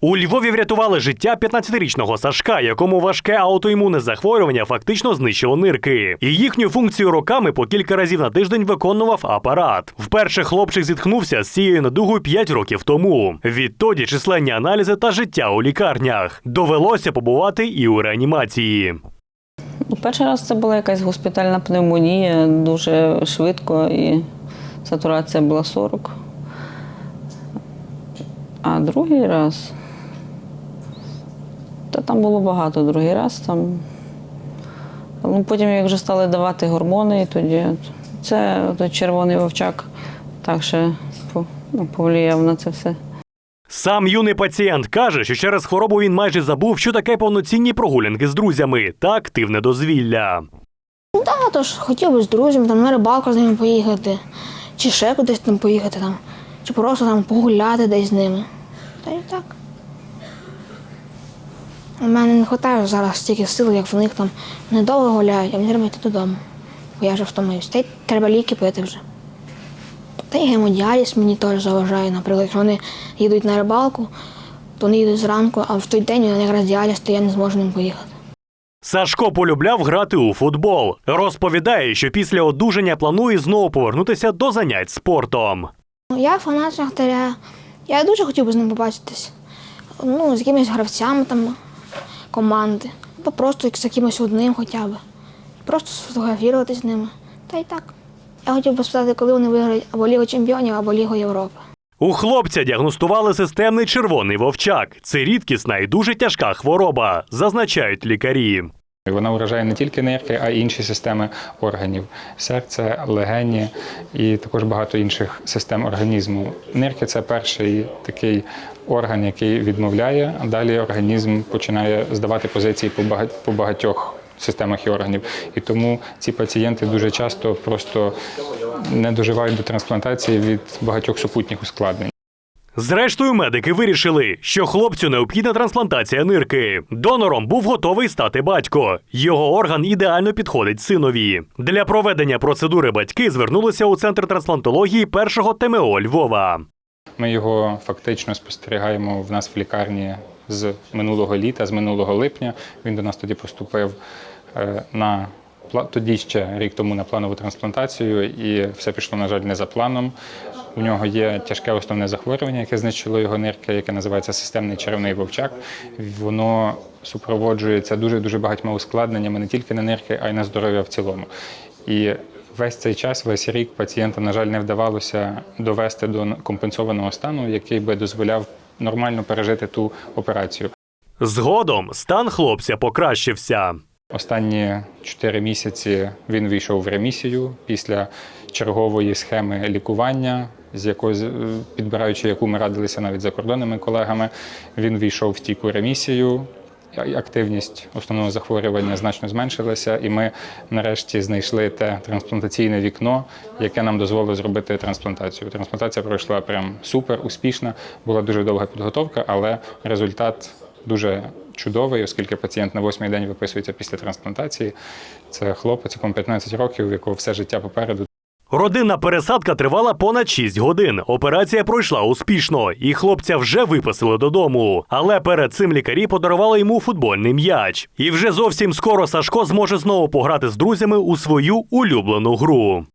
У Львові врятували життя 15-річного Сашка, якому важке аутоімунне захворювання фактично знищило нирки. І їхню функцію роками по кілька разів на тиждень виконував апарат. Вперше хлопчик зіткнувся з цією недугою 5 років тому. Відтоді численні аналізи та життя у лікарнях. Довелося побувати і у реанімації. Ну, Перший раз це була якась госпітальна пневмонія, дуже швидко і сатурація була 40. А другий раз. Та там було багато другий раз. Там. Ну, потім, як вже стали давати гормони, і тоді це той червоний вовчак так ще ну, повлияв на це все. Сам юний пацієнт каже, що через хворобу він майже забув, що таке повноцінні прогулянки з друзями та активне дозвілля. Так, тож хотів би з друзями там на рибалку з ними поїхати, чи ще кудись там поїхати, там, чи просто там погуляти десь з ними. Та й так. У мене не вистачає зараз стільки сил, як в них там недовго гуляють, а мені треба йти додому. Бо я вже втомився. Та й треба ліки пити вже. Та й гемодіаліз мені теж заважає, наприклад, якщо вони їдуть на рибалку, то вони їдуть зранку, а в той день у мене якраз діаліз, то я не зможу ним поїхати. Сашко полюбляв грати у футбол. Розповідає, що після одужання планує знову повернутися до занять спортом. Ну, Я фанат Шахтаря. Я дуже хотів би з ним побачитись. Ну, з якимись гравцями там команди. Або просто з якимось одним хоча б. Просто сфотографувати з ними. Та й так. Я хотів би спитати, коли вони виграють або Лігу Чемпіонів, або Лігу Європи. У хлопця діагностували системний червоний вовчак. Це рідкісна і дуже тяжка хвороба, зазначають лікарі. Вона вражає не тільки нирки, а й інші системи органів серце, легені і також багато інших систем організму. Нирки це перший такий орган, який відмовляє, а далі організм починає здавати позиції по багатьох системах і органів. І тому ці пацієнти дуже часто просто не доживають до трансплантації від багатьох супутніх ускладнень. Зрештою, медики вирішили, що хлопцю необхідна трансплантація нирки. Донором був готовий стати батько. Його орган ідеально підходить синові. Для проведення процедури батьки звернулися у центр трансплантології першого ТМО Львова. Ми його фактично спостерігаємо в нас в лікарні з минулого літа, з минулого липня. Він до нас тоді поступив е, на тоді ще рік тому на планову трансплантацію, і все пішло, на жаль, не за планом. У нього є тяжке основне захворювання, яке знищило його нирки, яке називається системний черевний вовчак. Воно супроводжується дуже дуже багатьма ускладненнями не тільки на нирки, а й на здоров'я в цілому. І весь цей час, весь рік пацієнта, на жаль, не вдавалося довести до компенсованого стану, який би дозволяв нормально пережити ту операцію. Згодом стан хлопця покращився. Останні 4 місяці він війшов в ремісію після чергової схеми лікування, з якою з- підбираючи яку ми радилися навіть за кордонними колегами. Він війшов в стійку ремісію. Активність основного захворювання значно зменшилася, і ми нарешті знайшли те трансплантаційне вікно, яке нам дозволило зробити трансплантацію. Трансплантація пройшла прям супер успішна. Була дуже довга підготовка, але результат дуже чудовий, оскільки пацієнт на восьмий день виписується після трансплантації. Це хлопець, якому 15 років, у якого все життя попереду. Родинна пересадка тривала понад 6 годин. Операція пройшла успішно, і хлопця вже виписали додому. Але перед цим лікарі подарували йому футбольний м'яч. І вже зовсім скоро Сашко зможе знову пограти з друзями у свою улюблену гру.